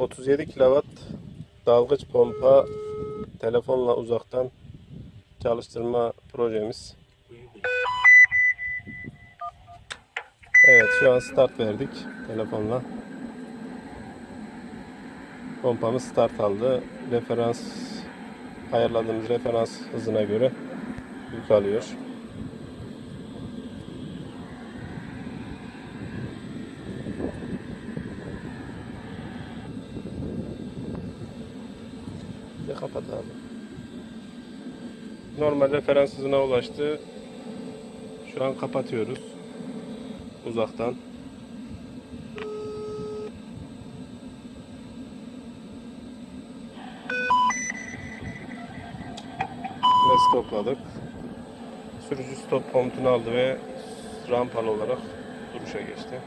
37 kW dalgıç pompa telefonla uzaktan çalıştırma projemiz. Evet şu an start verdik telefonla. Pompamız start aldı. Referans ayarladığımız referans hızına göre yük De kapat abi. Normal referans hızına ulaştı. Şu an kapatıyoruz. Uzaktan. Ve stopladık. Sürücü stop komutunu aldı ve rampalı olarak duruşa geçti.